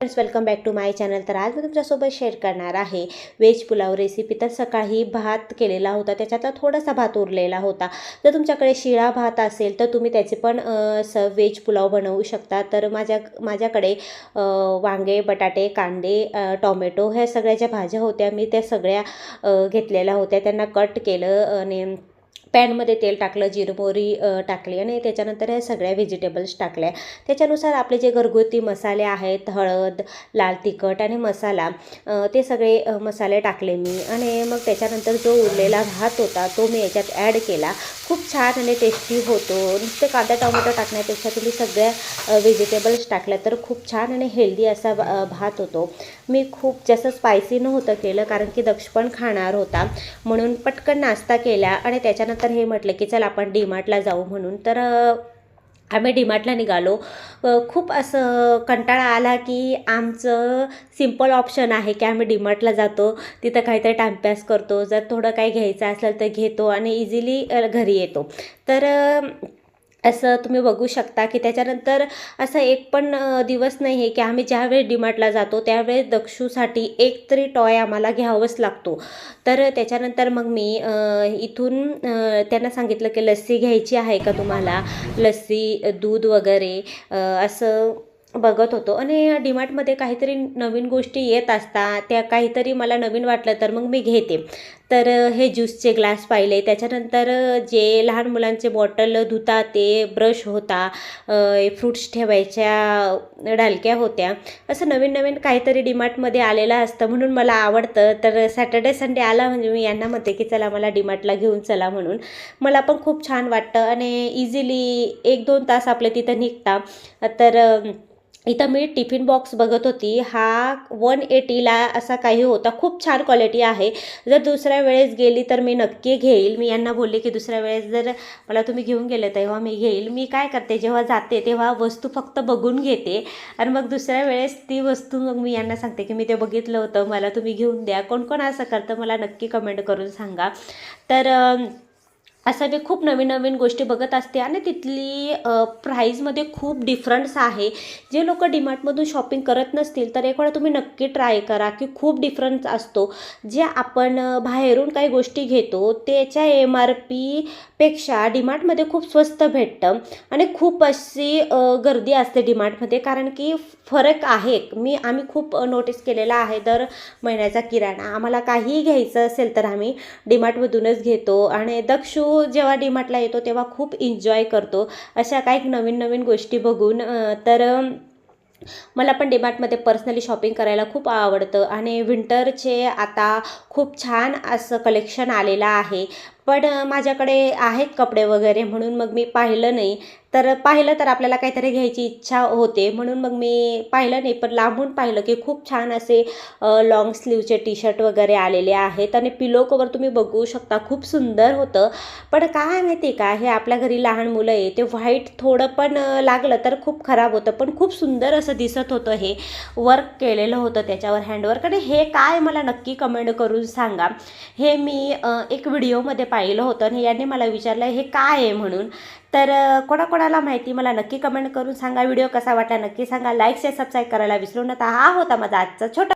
Friends welcome back to my channel तर आज मी तुमच्यासोबत शेअर करणार आहे. व्हेज पुलाव रेसिपी तर सकाळी भात केलेला होता. त्याच्यातला थोडासा भात उरलेला होता. जर तुमच्याकडे शिळा भात असेल तर तुम्ही त्याचे पण स व्हेज पुलाव बनवू शकता. तर माझ्या माझ्याकडे वांगे बटाटे कांदे टॉमॅटो ह्या सगळ्या ज्या भाज्या होत्या मी त्या सगळ्या घेतलेल्या होत्या. त्यांना कट केलं आणि पॅनमध्ये तेल टाकलं जिरमोरी टाकली आणि त्याच्यानंतर ह्या सगळ्या व्हेजिटेबल्स टाकल्या. त्याच्यानुसार आपले जे घरगुती मसाले आहेत हळद लाल तिखट आणि मसाला ते सगळे मसाले टाकले मी. आणि मग त्याच्यानंतर जो उरलेला भात होता तो मी याच्यात ॲड केला. खूप छान आणि टेस्टी होतो. नुसते कांदा टोमॅटो टाकण्यापेक्षा तुम्ही सगळ्या व्हेजिटेबल्स टाकल्या तर खूप छान आणि हेल्दी असा भात होतो. मी खूप जास्त स्पायसी नव्हतं केलं कारण की दक्ष पण खाणार होता. म्हणून पटकन नाश्ता केला आणि त्याच्यानंतर हे म्हटलं की चल आपण डीमार्टला जाऊ म्हणून. तर आम्ही डीमार्टला निघालो. खूप असं कंटाळा आला की आमचं सिंपल ऑप्शन आहे की आम्ही डीमार्टला जातो. तिथं काहीतरी टाइमपास करतो. जर थोडं काही घ्यायचं असेल तर घेतो आणि इझिली घरी येतो. तर असं तुम्ही बघू शकता की त्याच्यानंतर असं एक पण दिवस नाही आहे की आम्ही ज्यावेळेस डीमार्टला जातो त्यावेळेस दक्षूसाठी एक तरी टॉय आम्हाला घ्यावंच लागतो. तर त्याच्यानंतर मग मी इथून त्यांना सांगितलं की लस्सी घ्यायची आहे का तुम्हाला? लस्सी दूध वगैरे असं बघत होतो. आणि डीमार्टमध्ये काहीतरी नवीन गोष्टी येत असतात. त्या काहीतरी मला नवीन वाटलं तर मग मी घेते. तर हे ज्यूसचे ग्लास पाहिले. त्याच्यानंतर जे लहान मुलांचे बॉटल धुता ते ब्रश होता फ्रूट्स ठेवायच्या डालक्या होत्या. असं नवीन नवीन काहीतरी डीमार्टमध्ये आलेलं असतं म्हणून मला आवडतं. तर सॅटर्डे संडे आला म्हणजे मी यांना म्हणते की चला मला डीमार्टला घेऊन चला म्हणून. मला पण खूप छान वाटतं आणि इझिली एक दोन तास आपले तिथं निघता. तर इथं मी टिफिन बॉक्स बघत होती. हा वन एटीला असा काही होता. खूप छान क्वालिटी आहे. जर दुसऱ्या वेळेस गेली तर मी नक्की घेईल. मी यांना बोलले की दुसऱ्या वेळेस जर मला तुम्ही घेऊन गेले तेव्हा मी घेईल. मी काय करते? जेव्हा जाते तेव्हा वस्तू फक्त बघून घेते. आणि मग दुसऱ्या वेळेस ती वस्तू मग मी यांना सांगते की मी ते बघितलं होतं. मला तुम्ही घेऊन द्या. कोण कोण असं करतं? मला नक्की कमेंट करून सांगा. तर असं मी खूप नवीन नवीन गोष्टी बघत असते आणि तिथली प्राईजमध्ये खूप डिफरन्स आहे. जे लोक डिमार्टमधून शॉपिंग करत नसतील तर एक वेळा तुम्ही नक्की ट्राय करा की खूप डिफरन्स असतो. जे आपण बाहेरून काही गोष्टी घेतो त्याच्या एम आर पीपेक्षा डिमार्टमध्ये खूप स्वस्त भेटतं. आणि खूप अशी गर्दी असते डिमार्टमध्ये कारण की फरक आहे मी आम्ही खूप नोटीस केलेला आहे दर महिन्याचा किराणा. आम्हाला काहीही घ्यायचं असेल तर आम्ही डिमार्टमधूनच घेतो. आणि दक्षू जेव्हा डीमार्टला येतो तेव्हा खूप एन्जॉय करतो. अशा काही नवीन नवीन गोष्टी बघून तर मला पण डीमार्टमध्ये पर्सनली शॉपिंग करायला खूप आवडतं. आणि विंटरचे आता खूप छान असं कलेक्शन आलेलं आहे. पण माझ्याकडे आहेत कपडे वगैरे म्हणून मग मी पाहिलं नाही. तर पाहिलं तर आपल्याला काहीतरी घ्यायची इच्छा होते. म्हणून मग मी पाहिलं नाही. पण लांबून पाहिलं की खूप छान असे लॉंग स्लीवचे टी शर्ट वगैरे आलेले आहेत आणि पिलो कवर तुम्ही बघू शकता. खूप सुंदर होतं. पण काय माहिती का हे आपल्या घरी लहान मुलं आहे. ते व्हाईट थोडं पण लागलं तर खूप खराब होतं. पण खूप सुंदर असं दिसत होतं हे. वर्क केलेलं होतं त्याच्यावर हँडवर्क आणि हे काय मला नक्की कमेंट करून सांगा. हे मी एक व्हिडिओमध्ये पाहिलं होतं आणि यांनी मला विचारलं हे काय आहे म्हणून? तर कोणाकोणाला माहिती मला नक्की कमेंट करून सांगा. व्हिडिओ कसा वाटला नक्की सांगा. लाईक्स शेअर सबस्क्राईब करायला विसरू नका. हा होता माझा आजचा छोटा